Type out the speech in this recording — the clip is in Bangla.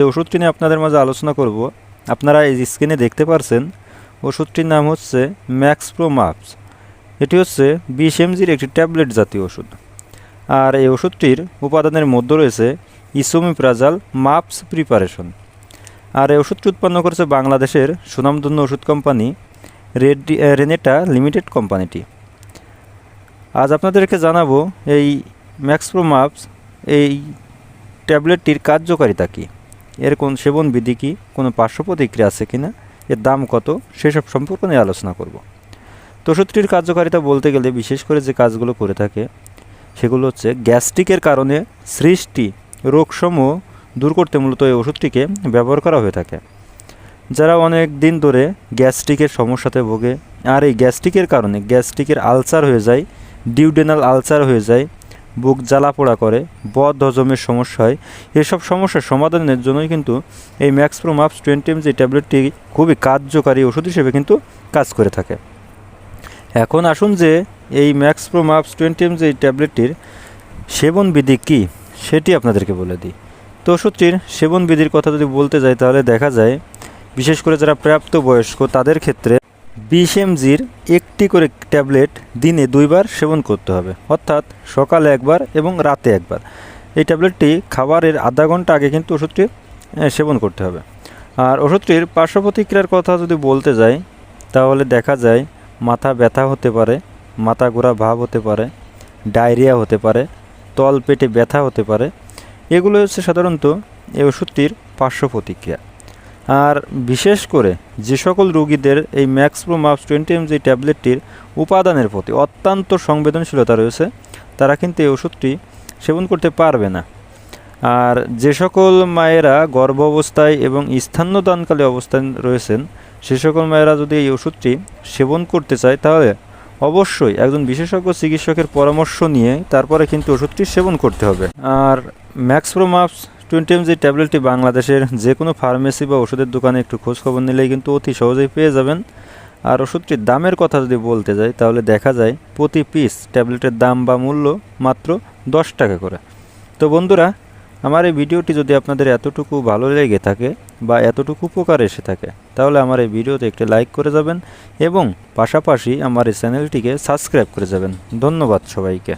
যে ওষুধটি নিয়ে আপনাদের মাঝে আলোচনা করব, আপনারা এই স্ক্রিনে দেখতে পারছেন, ওষুধটির নাম হচ্ছে ম্যাক্স প্রো মাপস এটি হচ্ছে বিশ এমজির একটি ট্যাবলেট জাতীয় ওষুধ। আর এই ওষুধটির উপাদানের মধ্যে রয়েছে ইসোমিপ্রাজাল মাপস প্রিপারেশন। আর এই ওষুধটি উৎপন্ন করেছে বাংলাদেশের সুনামধন্য ওষুধ কোম্পানি রেডি রেনেটা লিমিটেড কোম্পানিটি। আজ আপনাদেরকে জানাব এই ম্যাক্স প্রো মাপস এই ট্যাবলেটটির কার্যকারিতা কী। এর কোন সেবন বিধি কী? কোনো পার্শ্ব প্রতিক্রিয়া আছে কি না এর দাম কত? সেসব সম্পর্কে নিয়ে আলোচনা করব। তো কার্যকারিতা বলতে গেলে বিশেষ করে যে কাজগুলো করে থাকে, সেগুলো হচ্ছে গ্যাস্ট্রিকের কারণে সৃষ্টি রোগসমূহ দূর করতে মূলত এই ওষুধটিকে ব্যবহার করা হয়ে থাকে। যারা অনেক দিন ধরে গ্যাস্ট্রিকের সমস্যাতে ভোগে, আর এই গ্যাস্ট্রিকের কারণে গ্যাস্ট্রিকের আলসার হয়ে যায়, ডিউডেনাল আলসার হয়ে যায় বুক জ্বালা পোড়া করে, বদ হজমের সমস্যা হয় এসব সমস্যার সমাধানের জন্যই কিন্তু এই Max Pro MUPS twenty M যে ট্যাবলেটটি খুবই কার্যকারী ওষুধ হিসেবে কিন্তু কাজ করে থাকে। এখন আসুন যে এই Max Pro MUPS twenty M যে ট্যাবলেটটির সেবন বিধি কী, সেটি আপনাদেরকে বলে দিই। তো ওষুধটির সেবন বিধির কথা যদি বলতে যাই, তাহলে দেখা যায়, বিশেষ করে যারা প্রাপ্তবয়স্ক, তাদের ক্ষেত্রে বিশ এমজির একটি করে ট্যাবলেট দিনে দুইবার সেবন করতে হবে। অর্থাৎ সকালে একবার এবং রাতে একবার। এই ট্যাবলেটটি খাবারের আধা ঘণ্টা আগে কিন্তু ওষুধটি সেবন করতে হবে। আর ওষুধটির পার্শ্ব প্রতিক্রিয়ার কথা যদি বলতে যাই, তাহলে দেখা যায় মাথা ব্যথা হতে পারে, মাথা ঘোরা ভাব হতে পারে, ডায়রিয়া হতে পারে তল পেটে ব্যথা হতে পারে। এগুলো হচ্ছে সাধারণত এই ওষুধটির পার্শ্ব প্রতিক্রিয়া। আর বিশেষ করে যে সকল রোগীদের এই Max Pro MUPS twenty M G ট্যাবলেটটির উপাদানের প্রতি অত্যন্ত সংবেদনশীলতা রয়েছে, তারা কিন্তু এই ওষুধটি সেবন করতে পারবে না। আর যে সকল মায়েরা গর্ভ অবস্থায় এবং স্থান্যদানকালে অবস্থান রয়েছেন, সে সকল মায়েরা যদি এই ওষুধটি সেবন করতে চায়, তাহলে অবশ্যই একজন বিশেষজ্ঞ চিকিৎসকের পরামর্শ নিয়ে তারপরে কিন্তু ওষুধটি সেবন করতে হবে। আর Max Pro MUPS twenty M G ট্যাবলেটটি বাংলাদেশের যে কোনো ফার্মেসি বা ওষুধের দোকানে একটু খোঁজখবর নিলেই কিন্তু অতি সহজেই পেয়ে যাবেন। আর ওষুধটির দামের কথা যদি বলতে যাই, তাহলে দেখা যায় প্রতি পিস ট্যাবলেটের দাম বা মূল্য মাত্র দশ টাকা করে। তো বন্ধুরা, আমার এই ভিডিওটি যদি আপনাদের এতটুকু ভালো লেগে থাকে বা এতটুকু উপকার এসে থাকে, তাহলে আমার এই ভিডিওতে একটি লাইক করে যাবেন এবং পাশাপাশি আমার এই চ্যানেলটিকে সাবস্ক্রাইব করে যাবেন। ধন্যবাদ সবাইকে।